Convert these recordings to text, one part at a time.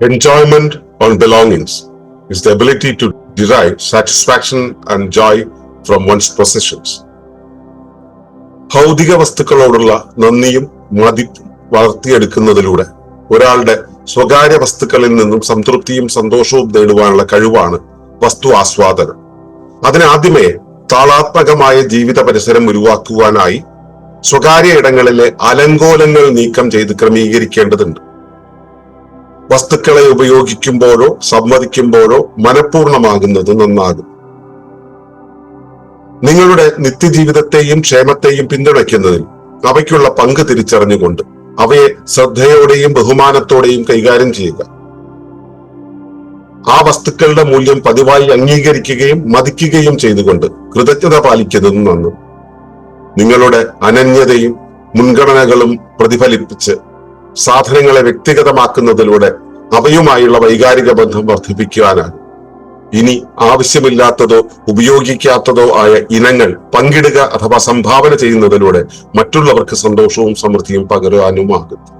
Enjoyment on belongings is the ability to derive satisfaction and joy from one's possessions. ഭൗതിക വസ്തുക്കളോടുള്ള നന്ദിയും മതിപ്പും വളർത്തിയെടുക്കുന്നതിലൂടെ ഒരാളുടെ സ്വകാര്യ വസ്തുക്കളിൽ നിന്നും സംതൃപ്തിയും സന്തോഷവും നേടുവാനുള്ള കഴിവാണ് വസ്തു ആസ്വാദനം അതിനാദ്യമേ താളാത്മകമായ ജീവിത പരിസരം ഉരുവാക്കുവാനായി സ്വകാര്യ ഇടങ്ങളിലെ അലങ്കോലങ്ങൾ നീക്കം ചെയ്ത് ക്രമീകരിക്കേണ്ടതുണ്ട് വസ്തുക്കളെ ഉപയോഗിക്കുമ്പോഴോ സമ്മതിക്കുമ്പോഴോ മനഃപൂർണമാകുന്നത് നന്നാകും. നിങ്ങളുടെ നിത്യജീവിതത്തെയും ക്ഷേമത്തെയും പിന്തുണയ്ക്കുന്നതിൽ അവയ്ക്കുള്ള പങ്ക് തിരിച്ചറിഞ്ഞുകൊണ്ട് അവയെ ശ്രദ്ധയോടെയും ബഹുമാനത്തോടെയും കൈകാര്യം ചെയ്യുക. ആ വസ്തുക്കളുടെ മൂല്യം പതിവായി അംഗീകരിക്കുകയും മതിക്കുകയും ചെയ്തുകൊണ്ട് കൃതജ്ഞത പാലിക്കുന്നതും നന്ന്. നിങ്ങളുടെ അനന്യതയും മുൻഗണനകളും പ്രതിഫലിപ്പിച്ച് സാധനങ്ങളെ വ്യക്തിഗതമാക്കുന്നതിലൂടെ അവയുമായുള്ള വൈകാരിക ബന്ധം വർദ്ധിപ്പിക്കുവാനാണ്. ഇനി ആവശ്യമില്ലാത്തതോ ഉപയോഗിക്കാത്തതോ ആയ ഇനങ്ങൾ പങ്കിടുക അഥവാ സംഭാവന ചെയ്യുന്നതിലൂടെ മറ്റുള്ളവർക്ക് സന്തോഷവും സമൃദ്ധിയും പകരാനുമാകും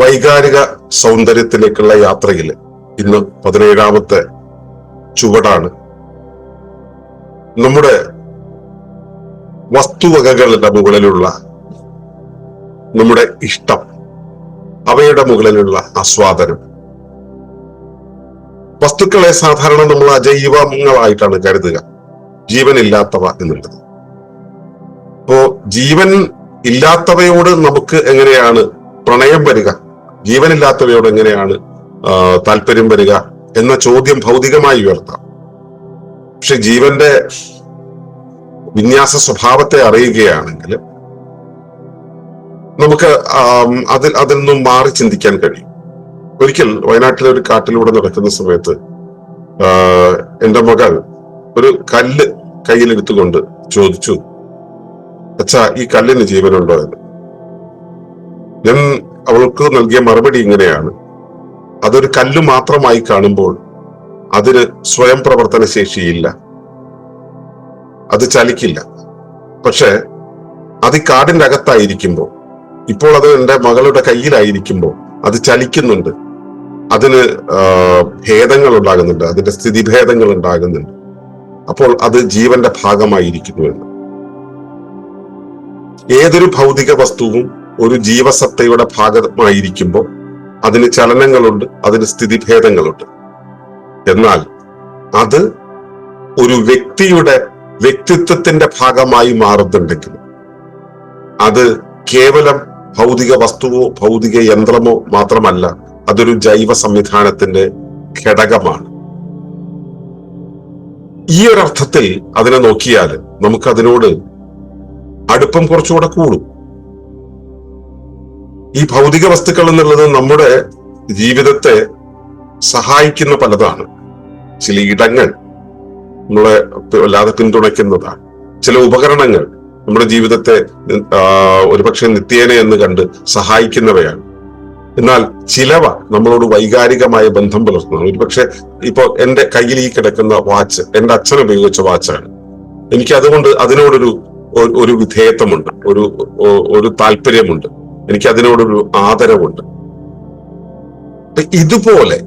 വൈകാരിക സൗന്ദര്യത്തിലേക്കുള്ള യാത്രയിൽ ഇന്ന് പതിനേഴാമത്തെ ചുവടാണ്. നമ്മുടെ വസ്തുവകകളുടെ മുകളിലുള്ള നമ്മുടെ ഇഷ്ടം അവയുടെ മുകളിലുള്ള ആസ്വാദനം. വസ്തുക്കളെ സാധാരണ നമ്മൾ അജൈവങ്ങളായിട്ടാണ് കരുതുക. ജീവനില്ലാത്തവ എന്നുള്ളത്. അപ്പോ ജീവൻ ഇല്ലാത്തവയോട് നമുക്ക് എങ്ങനെയാണ് പ്രണയം വരിക ജീവനില്ലാത്തവയോട് എങ്ങനെയാണ് താല്പര്യം വരിക എന്ന ചോദ്യം ഭൗതികമായി ഉയർത്താം. പക്ഷെ ജീവന്റെ വിന്യാസ സ്വഭാവത്തെ അറിയുകയാണെങ്കിൽ നമുക്ക് അതിൽ അതിൽ നിന്നും മാറി ചിന്തിക്കാൻ കഴിയും. ഒരിക്കൽ വയനാട്ടിലെ ഒരു കാട്ടിലൂടെ നടക്കുന്ന സമയത്ത് എന്റെ മകൾ ഒരു കല്ല് കയ്യിലെടുത്തുകൊണ്ട് ചോദിച്ചു അച്ഛാ ഈ കല്ലിന് ജീവനുണ്ടോ? എന്ന്. ഞാൻ അവൾക്ക് നൽകിയ മറുപടി ഇങ്ങനെയാണ്. അതൊരു കല്ല് മാത്രമായി കാണുമ്പോൾ അതിന് സ്വയം പ്രവർത്തന ശേഷിയില്ല. അത് ചലിക്കില്ല. പക്ഷെ അത് കാടിന്റെ അകത്തായിരിക്കുമ്പോൾ ഇപ്പോൾ അത് എന്റെ മകളുടെ കയ്യിലായിരിക്കുമ്പോൾ അത് ചലിക്കുന്നുണ്ട്. അതിന് ഭേദങ്ങൾ ഉണ്ടാകുന്നുണ്ട് അതിന്റെ സ്ഥിതിഭേദങ്ങൾ ഉണ്ടാകുന്നുണ്ട് അപ്പോൾ അത് ജീവന്റെ ഭാഗമായിരിക്കുന്നു എന്ന്. ഏതൊരു ഭൗതിക വസ്തുവും ഒരു ജീവസത്തയുടെ ഭാഗമായിരിക്കുമ്പോൾ അതിന് ചലനങ്ങളുണ്ട് അതിന് സ്ഥിതിഭേദങ്ങളുണ്ട്. എന്നാൽ അത് ഒരു വ്യക്തിയുടെ വ്യക്തിത്വത്തിന്റെ ഭാഗമായി മാറുന്നുണ്ടെങ്കിൽ അത് കേവലം ഭൗതിക വസ്തുവോ ഭൗതിക യന്ത്രമോ മാത്രമല്ല അതൊരു ജൈവ സംവിധാനത്തിന്റെ ഘടകമാണ്. ഈ ഒരർത്ഥത്തിൽ അതിനെ നോക്കിയാൽ നമുക്ക് അതിനോട് അടുപ്പം കുറച്ചുകൂടെ കൂടും. ഈ ഭൗതിക വസ്തുക്കൾ എന്നുള്ളത് നമ്മുടെ ജീവിതത്തെ സഹായിക്കുന്ന പലതാണ്. ചില ഇടങ്ങൾ നമ്മളെ വല്ലാതെ പിന്തുണയ്ക്കുന്നതാണ്. ചില ഉപകരണങ്ങൾ നമ്മുടെ ജീവിതത്തെ ഒരുപക്ഷെ നിത്യേന എന്ന് കണ്ട് സഹായിക്കുന്നവയാണ്. എന്നാൽ ചിലവ നമ്മളോട് വൈകാരികമായ ബന്ധം പുലർത്തുന്നതാണ്. ഒരുപക്ഷെ ഇപ്പോൾ എന്റെ കയ്യിൽ ഈ കിടക്കുന്ന വാച്ച് എന്റെ അച്ഛൻ ഉപയോഗിച്ച വാച്ചാണ്. എനിക്ക് അതുകൊണ്ട് അതിനോടൊരു ഒരു വിധേയത്വമുണ്ട്. ഒരു ഒരു താല്പര്യമുണ്ട്. എനിക്ക് അതിനോടൊരു ആദരവുണ്ട് ഇതുപോലെ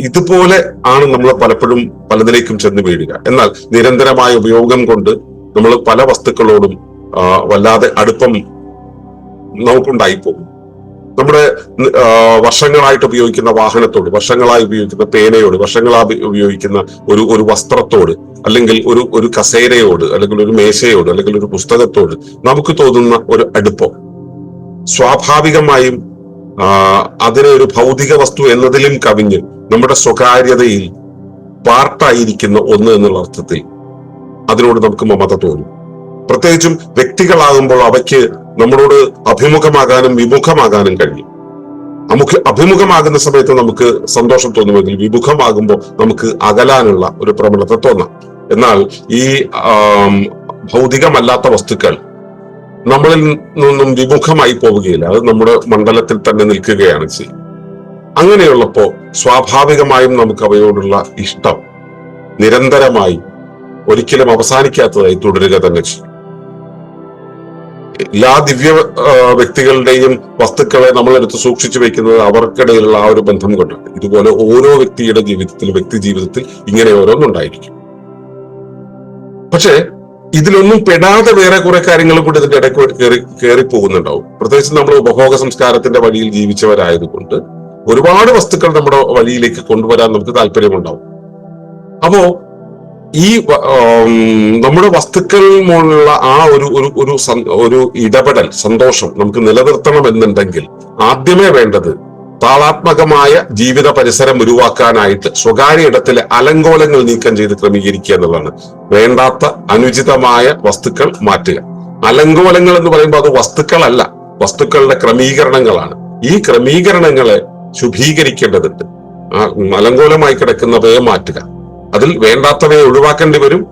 ഇതുപോലെ ആണ് നമ്മൾ പലപ്പോഴും പലതിലേക്കും ചെന്ന് വീഴുക. എന്നാൽ നിരന്തരമായ ഉപയോഗം കൊണ്ട് നമ്മൾ പല വസ്തുക്കളോടും വല്ലാതെ അടുപ്പം നമുക്കുണ്ടായി പോകും. നമ്മുടെ വർഷങ്ങളായിട്ട് ഉപയോഗിക്കുന്ന വാഹനത്തോട് വർഷങ്ങളായി ഉപയോഗിക്കുന്ന പേനയോട് വർഷങ്ങളായി ഉപയോഗിക്കുന്ന ഒരു ഒരു വസ്ത്രത്തോട് അല്ലെങ്കിൽ ഒരു ഒരു കസേരയോട് അല്ലെങ്കിൽ ഒരു മേശയോട് അല്ലെങ്കിൽ ഒരു പുസ്തകത്തോട് നമുക്ക് തോന്നുന്ന ഒരു അടുപ്പം. സ്വാഭാവികമായും അതിനെ ഒരു ഭൗതിക വസ്തു എന്നതിലും കവിഞ്ഞ് നമ്മുടെ സ്വകാര്യതയിൽ പാർട്ടായിരിക്കുന്ന ഒന്ന് എന്നുള്ള അർത്ഥത്തിൽ അതിനോട് നമുക്ക് മമത തോന്നും. പ്രത്യേകിച്ചും വ്യക്തികളാകുമ്പോൾ അവയ്ക്ക് നമ്മളോട് അഭിമുഖമാകാനും വിമുഖമാകാനും കഴിയും. നമുക്ക് അഭിമുഖമാകുന്ന സമയത്ത് നമുക്ക് സന്തോഷം തോന്നുമെങ്കിൽ വിമുഖമാകുമ്പോൾ നമുക്ക് അകലാനുള്ള ഒരു പ്രവണത തോന്നാം. എന്നാൽ ഈ ഭൗതികമല്ലാത്ത വസ്തുക്കൾ നമ്മളിൽ നിന്നും വിമുഖമായി പോവുകയില്ല. അത് നമ്മുടെ മണ്ഡലത്തിൽ തന്നെ നിൽക്കുകയാണ് ചെയ്യുന്നത് അങ്ങനെയുള്ളപ്പോ സ്വാഭാവികമായും നമുക്ക് അവയോടുള്ള ഇഷ്ടം നിരന്തരമായി ഒരിക്കലും അവസാനിക്കാത്തതായി തുടരുക തന്നെ ചെയ്യും. എല്ലാ ദിവ്യ വ്യക്തികളുടെയും വസ്തുക്കളെ നമ്മളെടുത്ത് സൂക്ഷിച്ചു വെക്കുന്നത് അവർക്കിടയിലുള്ള ആ ഒരു ബന്ധം കൊണ്ടാണ്. ഇതുപോലെ ഓരോ വ്യക്തിയുടെ ജീവിതത്തിൽ വ്യക്തി ജീവിതത്തിൽ ഇങ്ങനെ ഓരോന്നുണ്ടായിരിക്കും. പക്ഷേ ഇതിലൊന്നും പെടാതെ വേറെ കുറെ കാര്യങ്ങൾ കൂടി ഇതിന്റെ ഇടയ്ക്ക് കയറി കയറി പോകുന്നുണ്ടാവും. പ്രത്യേകിച്ച് നമ്മൾ ഉപഭോഗ സംസ്കാരത്തിന്റെ വഴിയിൽ ജീവിച്ചവരായതുകൊണ്ട് ഒരുപാട് വസ്തുക്കൾ നമ്മുടെ വഴിയിലേക്ക് കൊണ്ടുവരാൻ നമുക്ക് താല്പര്യമുണ്ടാവും. അപ്പോ ഈ നമ്മുടെ വസ്തുക്കൾ വസ്തുക്കളിലുള്ള ആ ഒരു ഒരു ഒരു ഒരു ഇടപെടൽ സന്തോഷം നമുക്ക് നിലനിർത്തണം എന്നുണ്ടെങ്കിൽ ആദ്യമേ വേണ്ടത് താളാത്മകമായ ജീവിത പരിസരം ഉരുവാക്കാനായിട്ട് സ്വകാര്യ ഇടത്തിലെ അലങ്കോലങ്ങൾ നീക്കം ചെയ്ത് ക്രമീകരിക്കുക എന്നുള്ളതാണ്. വേണ്ടാത്ത അനുചിതമായ വസ്തുക്കൾ മാറ്റുക. അലങ്കോലങ്ങൾ എന്ന് പറയുമ്പോൾ അത് വസ്തുക്കളല്ല വസ്തുക്കളുടെ ക്രമീകരണങ്ങളാണ്. ഈ ക്രമീകരണങ്ങളെ ശുഭീകരിക്കേണ്ടതുണ്ട്. ആ അലങ്കോലമായി കിടക്കുന്നവയെ മാറ്റുക. അതിൽ വേണ്ടാത്തവയെ ഒഴിവാക്കേണ്ടി വരും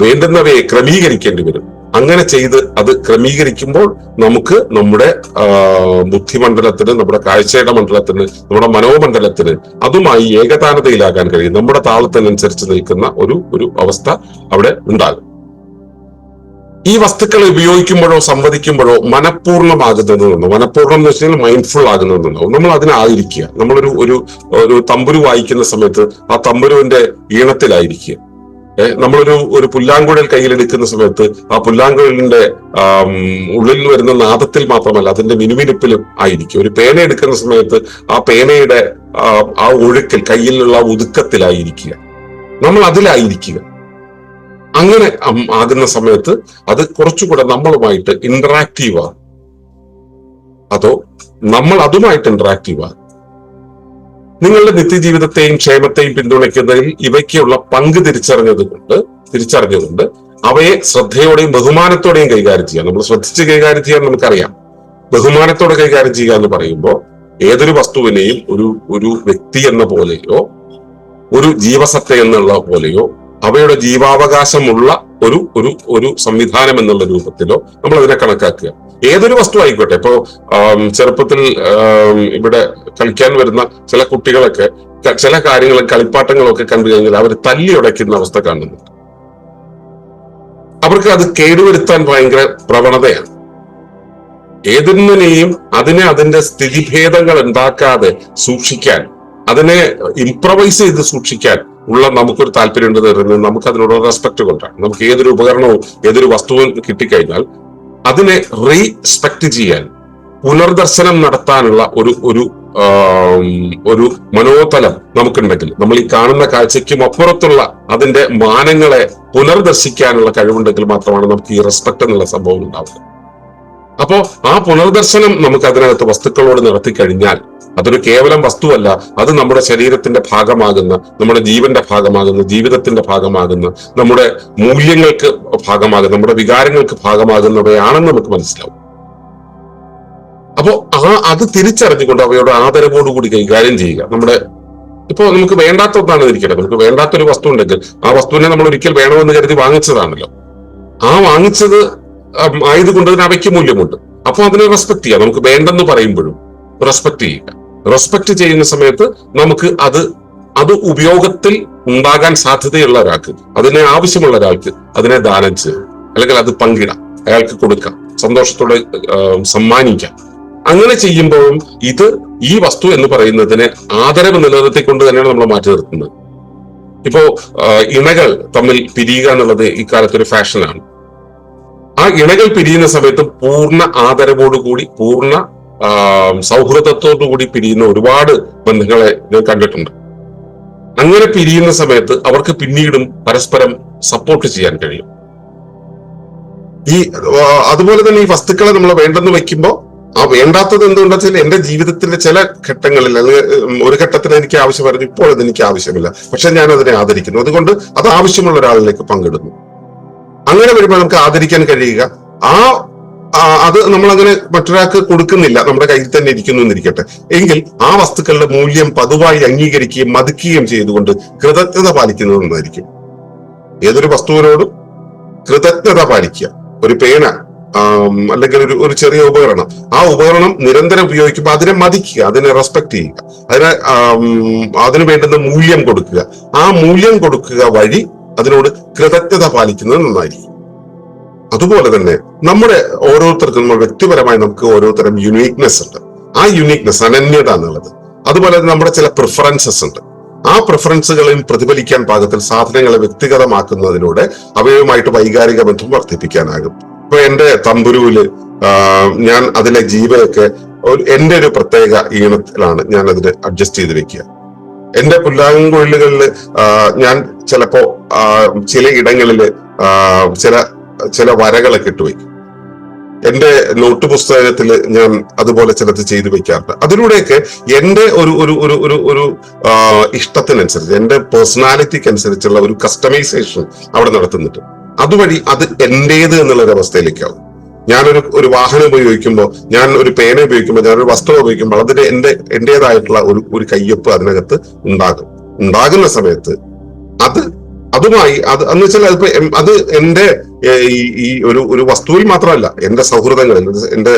വേണ്ടുന്നവയെ ക്രമീകരിക്കേണ്ടി വരും. അങ്ങനെ ചെയ്ത് അത് ക്രമീകരിക്കുമ്പോൾ നമുക്ക് നമ്മുടെ ബുദ്ധിമണ്ഡലത്തിന് നമ്മുടെ കാഴ്ചയുടെ മണ്ഡലത്തിന് നമ്മുടെ മനോമണ്ഡലത്തിന് അതുമായി ഏകതാനതയിലാകാൻ കഴിയും. നമ്മുടെ താളത്തിനനുസരിച്ച് നിൽക്കുന്ന ഒരു ഒരു അവസ്ഥ അവിടെ ഉണ്ടാകും. ഈ വസ്തുക്കളെ ഉപയോഗിക്കുമ്പോഴോ സംവദിക്കുമ്പോഴോ മനഃപൂർണമാകുന്നതെന്നോ മനഃപൂർണം എന്ന് വെച്ചാൽ മൈൻഡ്ഫുൾ ആകുന്നതെന്നുണ്ടോ നമ്മൾ അതിനായിരിക്കുക. നമ്മളൊരു ഒരു ഒരു തമ്പുരു വായിക്കുന്ന സമയത്ത് ആ തമ്പുരുവിന്റെ ഈണത്തിലായിരിക്കുക. നമ്മളൊരു ഒരു പുല്ലാങ്കുഴൽ കയ്യിലെടുക്കുന്ന സമയത്ത് ആ പുല്ലാങ്കുഴലിന്റെ ഉള്ളിൽ വരുന്ന നാദത്തിൽ മാത്രമല്ല അതിന്റെ മിനുമിനുപ്പിലും ആയിരിക്കും. ഒരു പേന എടുക്കുന്ന സമയത്ത് ആ പേനയുടെ ആ, ഒഴുക്കിൽ കയ്യിലുള്ള ഒതുക്കത്തിലായിരിക്കുക. നമ്മൾ അതിലായിരിക്കുക. അങ്ങനെ ആകുന്ന സമയത്ത് അത് കുറച്ചുകൂടെ നമ്മളുമായിട്ട് ഇന്ററാക്റ്റീവ് അതോ നമ്മൾ അതുമായിട്ട് ഇന്ററാക്റ്റീവ് നിങ്ങളുടെ നിത്യജീവിതത്തെയും ക്ഷേമത്തെയും പിന്തുണയ്ക്കുന്നതിൽ ഇവയ്ക്കുള്ള പങ്ക് തിരിച്ചറിഞ്ഞതുകൊണ്ട് തിരിച്ചറിഞ്ഞതുകൊണ്ട് അവയെ ശ്രദ്ധയോടെയും ബഹുമാനത്തോടെയും കൈകാര്യം ചെയ്യാം നമ്മൾ ശ്രദ്ധിച്ച് കൈകാര്യം ചെയ്യാൻ നമുക്കറിയാം. ബഹുമാനത്തോടെ കൈകാര്യം ചെയ്യുക എന്ന് പറയുമ്പോൾ ഏതൊരു വസ്തുവിനെയും ഒരു ഒരു വ്യക്തി എന്ന പോലെയോ ഒരു ജീവസത്ത എന്നുള്ള പോലെയോ അവയുടെ ജീവാവകാശമുള്ള ഒരു ഒരു ഒരു സംവിധാനം എന്നുള്ള രൂപത്തിലോ നമ്മൾ അതിനെ കണക്കാക്കുക. ഏതൊരു വസ്തു ആയിക്കോട്ടെ. ഇപ്പോ ചെറുപ്പത്തിൽ ഇവിടെ കളിക്കാൻ വരുന്ന ചില കുട്ടികളൊക്കെ ചില കാര്യങ്ങളും കളിപ്പാട്ടങ്ങളും ഒക്കെ കണ്ടു കഴിഞ്ഞാൽ അവർ തല്ലി ഉടയ്ക്കുന്ന അവസ്ഥ കാണുന്നുണ്ട്. അവർക്ക് അത് കേടുവരുത്താൻ ഭയങ്കര പ്രവണതയാണ്. ഏതൊന്നിനെയും അതിനെ അതിന്റെ സ്ഥിതിഭേദങ്ങൾ ഉണ്ടാക്കാതെ സൂക്ഷിക്കാൻ അതിനെ ഇംപ്രവൈസ് ചെയ്ത് സൂക്ഷിക്കാൻ ഉള്ള നമുക്കൊരു താല്പര്യം ഉണ്ട് പറയുന്നത് നമുക്ക് അതിനോട് റെസ്പെക്ട് കൊണ്ടാണ്. നമുക്ക് ഏതൊരു ഉപകരണവും ഏതൊരു വസ്തുവും കിട്ടിക്കഴിഞ്ഞാൽ അതിനെ റീസ്പെക്ട് ചെയ്യാൻ പുനർദർശനം നടത്താനുള്ള ഒരു ഒരു ഒരു മനോതലം നമുക്കുണ്ടെങ്കിൽ നമ്മൾ ഈ കാണുന്ന കാഴ്ചയ്ക്കും അപ്പുറത്തുള്ള അതിന്റെ മാനങ്ങളെ പുനർദർശിക്കാനുള്ള കഴിവുണ്ടെങ്കിൽ മാത്രമാണ് നമുക്ക് ഈ റെസ്പെക്ട് എന്നുള്ള സംഭവം ഉണ്ടാവുന്നത് അപ്പോ ആ പുനർദർശനം നമുക്ക് അതിനകത്ത് വസ്തുക്കളോട് നടത്തി കഴിഞ്ഞാൽ അതൊരു കേവലം വസ്തുവല്ല. അത് നമ്മുടെ ശരീരത്തിന്റെ ഭാഗമാകുന്ന നമ്മുടെ ജീവന്റെ ഭാഗമാകുന്ന ജീവിതത്തിന്റെ ഭാഗമാകുന്ന നമ്മുടെ മൂല്യങ്ങൾക്ക് ഭാഗമാകുന്ന നമ്മുടെ വികാരങ്ങൾക്ക് ഭാഗമാകുന്നവയാണെന്ന് നമുക്ക് മനസ്സിലാവും. അപ്പോ ആ അത് തിരിച്ചറിഞ്ഞുകൊണ്ട് അവയോട് ആദരവോടുകൂടി കൈകാര്യം ചെയ്യുക. നമ്മുടെ ഇപ്പോ നമുക്ക് വേണ്ടാത്ത ഒന്നാണ് ഇരിക്കട്ടെ നമുക്ക് വേണ്ടാത്തൊരു വസ്തു ഉണ്ടെങ്കിൽ ആ വസ്തുവിനെ നമ്മൾ ഒരിക്കൽ വേണമെന്ന് കരുതി വാങ്ങിച്ചതാണല്ലോ. ആ വാങ്ങിച്ചത് ആയതുകൊണ്ട് അതിന് അവയ്ക്ക് മൂല്യമുണ്ട്. അപ്പൊ അതിനെ റെസ്പെക്ട് ചെയ്യാം നമുക്ക് വേണ്ടെന്ന് പറയുമ്പോഴും റെസ്പെക്ട് ചെയ്യുക. റെസ്പെക്ട് ചെയ്യുന്ന സമയത്ത് നമുക്ക് അത് അത് ഉപയോഗത്തിൽ ഉണ്ടാകാൻ സാധ്യതയുള്ള ഒരാൾക്ക് അതിനെ ആവശ്യമുള്ള ഒരാൾക്ക് അതിനെ ദാനം ചെയ്യാം. അല്ലെങ്കിൽ അത് പങ്കിടാം. അയാൾക്ക് കൊടുക്കാം. സന്തോഷത്തോടെ സമ്മാനിക്കാം. അങ്ങനെ ചെയ്യുമ്പോഴും ഇത് ഈ വസ്തു എന്ന് പറയുന്നതിനെ ആദരവ് നിലനിർത്തിക്കൊണ്ട് തന്നെയാണ് നമ്മൾ മാറ്റി നിർത്തുന്നത്. ഇപ്പോ ഇണകൾ തമ്മിൽ പിരിയുക എന്നുള്ളത് ഇക്കാലത്ത് ഒരു ഫാഷനാണ് ആ ഇണകൾ പിരിയുന്ന സമയത്ത് പൂർണ ആദരവോടുകൂടി പൂർണ ആ, സൗഹൃദത്തോടുകൂടി പിരിയുന്ന ഒരുപാട് ബന്ധങ്ങളെ ഞാൻ കണ്ടിട്ടുണ്ട്. അങ്ങനെ പിരിയുന്ന സമയത്ത് അവർക്ക് പിന്നീടും പരസ്പരം സപ്പോർട്ട് ചെയ്യാൻ കഴിയും. ഈ അതുപോലെ തന്നെ ഈ വസ്തുക്കളെ നമ്മൾ വേണ്ടെന്ന് വെക്കുമ്പോൾ ആ വേണ്ടാത്തത് എന്തുകൊണ്ടാ വെച്ചാൽ എന്റെ ജീവിതത്തിന്റെ ചില ഘട്ടങ്ങളിൽ അല്ലെങ്കിൽ ഒരു ഘട്ടത്തിന് എനിക്ക് ആവശ്യമായിരുന്നു ഇപ്പോൾ അത് എനിക്ക് ആവശ്യമില്ല. പക്ഷെ ഞാൻ അതിനെ ആദരിക്കുന്നു. അതുകൊണ്ട് അത് ആവശ്യമുള്ള ഒരാളിലേക്ക് പങ്കിടുന്നു. അങ്ങനെ വരുമ്പോൾ നമുക്ക് ആദരിക്കാൻ കഴിയുക. ആ, അത് നമ്മൾ അങ്ങനെ മറ്റൊരാൾക്ക് കൊടുക്കുന്നില്ല. നമ്മുടെ കയ്യിൽ തന്നെ ഇരിക്കുന്നു എന്നിരിക്കട്ടെ. എങ്കിൽ ആ വസ്തുക്കളുടെ മൂല്യം പതുവായി അംഗീകരിക്കുകയും മതിക്കുകയും ചെയ്തുകൊണ്ട് കൃതജ്ഞത പാലിക്കുന്നത് നന്നായിരിക്കും. ഏതൊരു വസ്തുവിനോടും കൃതജ്ഞത പാലിക്കുക. ഒരു പേന അല്ലെങ്കിൽ ഒരു ഒരു ചെറിയ ഉപകരണം. ആ ഉപകരണം നിരന്തരം ഉപയോഗിക്കുമ്പോൾ അതിനെ മതിക്കുക അതിനെ റെസ്പെക്ട് ചെയ്യുക. അതിനു അതിന് വേണ്ടുന്ന മൂല്യം കൊടുക്കുക. ആ മൂല്യം കൊടുക്കുക വഴി അതിനോട് കൃതജ്ഞത പാലിക്കുന്നത് നന്നായിരിക്കും. അതുപോലെ തന്നെ നമ്മുടെ ഓരോരുത്തർക്കും വ്യക്തിപരമായി നമുക്ക് ഓരോരുത്തരും യുണീക്നെസ് ഉണ്ട്. ആ യുണീക്നെസ് അനന്യത എന്നുള്ളത് അതുപോലെ തന്നെ നമ്മുടെ ചില പ്രിഫറൻസസ് ഉണ്ട്. ആ പ്രിഫറൻസുകളെയും പ്രതിഫലിക്കാൻ പാകത്തിൽ സാധനങ്ങളെ വ്യക്തിഗതമാക്കുന്നതിലൂടെ അവയുമായിട്ട് വൈകാരിക ബന്ധം വർദ്ധിപ്പിക്കാനാകും. ഇപ്പൊ എന്റെ തമ്പുരുവിൽ ഞാൻ അതിലെ ജീവയൊക്കെ ഒരു എന്റെ ഒരു പ്രത്യേക ഈണത്തിലാണ് ഞാൻ അതിന് അഡ്ജസ്റ്റ് ചെയ്ത് വെക്കുക. എന്റെ പുല്ലാങ്കുഴലുകളിൽ ഞാൻ ചിലപ്പോ ചില ഇടങ്ങളിൽ ചില ചില വരകളൊക്കെ ഇട്ട് വയ്ക്കും. എന്റെ നോട്ട് പുസ്തകത്തിൽ ഞാൻ അതുപോലെ ചിലത് ചെയ്തു വെക്കാറുണ്ട് അതിലൂടെയൊക്കെ എന്റെ ഒരു ഒരു ഒരു ഒരു ഒരു ഇഷ്ടത്തിനനുസരിച്ച് എന്റെ പേഴ്സണാലിറ്റിക്ക് അനുസരിച്ചുള്ള ഒരു കസ്റ്റമൈസേഷൻ അവിടെ നടത്തുന്നുണ്ട്. അതുവഴി അത് എന്റേത് എന്നുള്ള ഒരു അവസ്ഥയിലേക്കാവും ഞാനൊരു ഒരു വാഹനം ഉപയോഗിക്കുമ്പോൾ ഞാൻ ഒരു പേന ഉപയോഗിക്കുമ്പോൾ ഞാനൊരു വസ്ത്രം ഉപയോഗിക്കുമ്പോൾ അതിന്റെ എന്റെ എന്റേതായിട്ടുള്ള ഒരു ഒരു കയ്യൊപ്പ് അതിനകത്ത് ഉണ്ടാകും. ഉണ്ടാകുന്ന സമയത്ത് അത് അതുമായി അത് എന്ന് വെച്ചാൽ അതിപ്പോ അത് എന്റെ ഈ ഒരു ഒരു വസ്തുവിൽ മാത്രമല്ല എന്റെ സൗഹൃദങ്ങളിൽ എന്റെ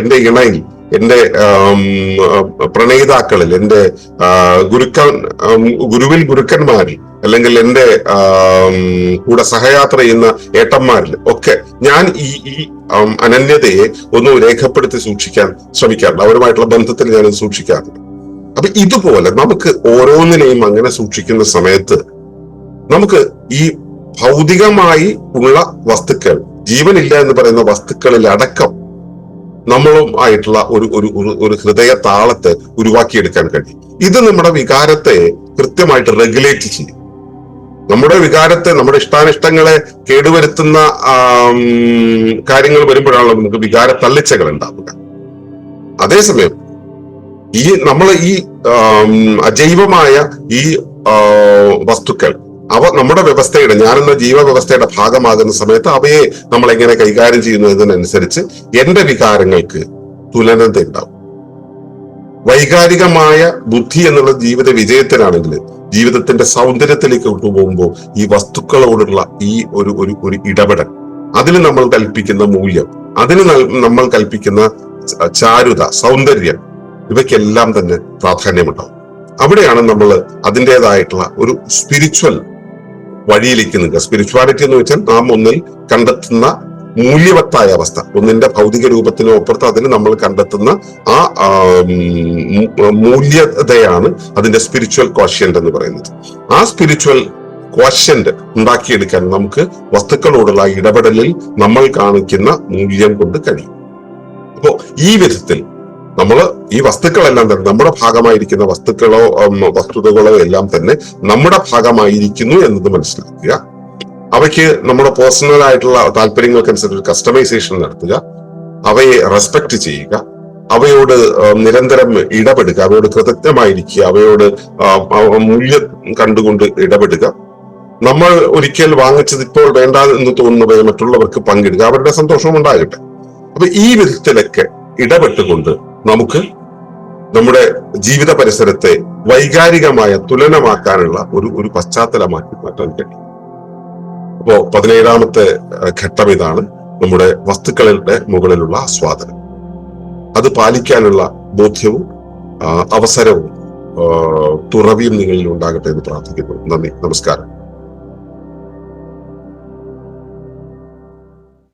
എന്റെ ഇണയിൽ എന്റെ പ്രണയിതാക്കളിൽ എന്റെ ഗുരുക്കൻ ഗുരുവിൽ ഗുരുക്കന്മാരിൽ അല്ലെങ്കിൽ എന്റെ കൂടെ സഹയാത്ര ചെയ്യുന്ന ഏട്ടന്മാരിൽ ഒക്കെ ഞാൻ ഈ ഈ അനന്യതയെ ഒന്ന് രേഖപ്പെടുത്തി സൂക്ഷിക്കാൻ ശ്രമിക്കാറുണ്ട്. അവരുമായിട്ടുള്ള ബന്ധത്തിൽ ഞാനത് സൂക്ഷിക്കാറുണ്ട്. അപ്പൊ ഇതുപോലെ നമുക്ക് ഓരോന്നിനെയും അങ്ങനെ സൂക്ഷിക്കുന്ന സമയത്ത് നമുക്ക് ഈ ഭൗതികമായി ഉള്ള വസ്തുക്കൾ ജീവനില്ല എന്ന് പറയുന്ന വസ്തുക്കളിൽ അടക്കം നമ്മളും ആയിട്ടുള്ള ഒരു ഒരു ഒരു- ഹൃദയ താളത്തെ ഉരുവാക്കിയെടുക്കാൻ കഴിയും. ഇത് നമ്മുടെ വികാരത്തെ കൃത്യമായിട്ട് റെഗുലേറ്റ് ചെയ്യും. നമ്മുടെ വികാരത്തെ നമ്മുടെ ഇഷ്ടാനിഷ്ടങ്ങളെ കേടുവരുത്തുന്ന കാര്യങ്ങൾ വരുമ്പോഴാണല്ലോ നമുക്ക് വികാര തള്ളിച്ചകൾ ഉണ്ടാവുക അതേസമയം ഈ നമ്മൾ ഈ അജൈവമായ ഈ വസ്തുക്കൾ അവ നമ്മുടെ വ്യവസ്ഥയുടെ ഞാനെന്ന ജീവവ്യവസ്ഥയുടെ ഭാഗമാകുന്ന സമയത്ത് അവയെ നമ്മൾ എങ്ങനെ കൈകാര്യം ചെയ്യുന്നു എന്നതിനനുസരിച്ച് എന്റെ വികാരങ്ങൾക്ക് തുലനത ഉണ്ടാവും. വൈകാരികമായ ബുദ്ധി എന്നുള്ള ജീവിത വിജയത്തിനാണെങ്കിൽ ജീവിതത്തിന്റെ സൗന്ദര്യത്തിലേക്ക് കൊണ്ടുപോകുമ്പോൾ ഈ വസ്തുക്കളോടുള്ള ഈ ഒരു ഒരു ഒരു ഇടപെടൽ അതിന് നമ്മൾ കൽപ്പിക്കുന്ന മൂല്യം അതിന് നമ്മൾ കൽപ്പിക്കുന്ന ചാരുത സൗന്ദര്യം ഇവയ്ക്കെല്ലാം തന്നെ പ്രാധാന്യമുണ്ടാവും. അവിടെയാണ് നമ്മൾ അതിന്റെതായിട്ടുള്ള ഒരു സ്പിരിച്വൽ വഴിയിലേക്ക് നിൽക്കുക സ്പിരിച്വാലിറ്റി എന്ന് വെച്ചാൽ നാം ഒന്നിൽ കണ്ടെത്തുന്ന മൂല്യവത്തായ അവസ്ഥ. ഒന്നിന്റെ ഭൗതിക രൂപത്തിനോ അപ്പുറത്ത് അതിന് നമ്മൾ കണ്ടെത്തുന്ന ആ മൂല്യതയാണ് അതിന്റെ സ്പിരിച്വൽ ക്വാഷ്യന്റ് എന്ന് പറയുന്നത്. ആ സ്പിരിച്വൽ ക്വഷ്യന്റ് ഉണ്ടാക്കിയെടുക്കാൻ നമുക്ക് വസ്തുക്കളോടുള്ള ഇടപെടലിൽ നമ്മൾ കാണിക്കുന്ന മൂല്യം കൊണ്ട് കഴിയും. അപ്പോ ഈ വിധത്തിൽ നമ്മൾ ഈ വസ്തുക്കളെല്ലാം തന്നെ നമ്മുടെ ഭാഗമായിരിക്കുന്ന വസ്തുക്കളോ വസ്തുതകളോ എല്ലാം തന്നെ നമ്മുടെ ഭാഗമായിരിക്കുന്നു എന്നത് മനസ്സിലാക്കുക. അവയ്ക്ക് നമ്മുടെ പേഴ്സണൽ ആയിട്ടുള്ള താല്പര്യങ്ങൾക്കനുസരിച്ച് കസ്റ്റമൈസേഷൻ നടത്തുക. അവയെ റെസ്പെക്ട് ചെയ്യുക. അവയോട് നിരന്തരം ഇടപെടുക. അവയോട് കൃതജ്ഞമായിരിക്കുക. അവയോട് മൂല്യം കണ്ടുകൊണ്ട് ഇടപെടുക. നമ്മൾ ഒരിക്കൽ വാങ്ങിച്ചത് ഇപ്പോൾ വേണ്ട എന്ന് തോന്നുന്നവയെ മറ്റുള്ളവർക്ക് പങ്കിടുക. അവരുടെ സന്തോഷവും ഉണ്ടാകട്ടെ. അപ്പൊ ഈ വിധത്തിലൊക്കെ ഇടപെട്ടുകൊണ്ട് നമുക്ക് നമ്മുടെ ജീവിത പരിസരത്തെ വൈകാരികമായ തുലനമാക്കാനുള്ള ഒരു ഒരു പശ്ചാത്തലമാക്കി മാറ്റാൻ കഴിയും. അപ്പോ പതിനേഴാമത്തെ ഘട്ടം ഇതാണ് നമ്മുടെ വസ്തുക്കളുടെ മുകളിലുള്ള ആസ്വാദനം. അത് പാലിക്കാനുള്ള ബോധ്യവും അവസരവും തുറവിയും നിങ്ങളിൽ ഉണ്ടാകട്ടെ എന്ന് പ്രാർത്ഥിക്കുന്നു. നന്ദി. നമസ്കാരം.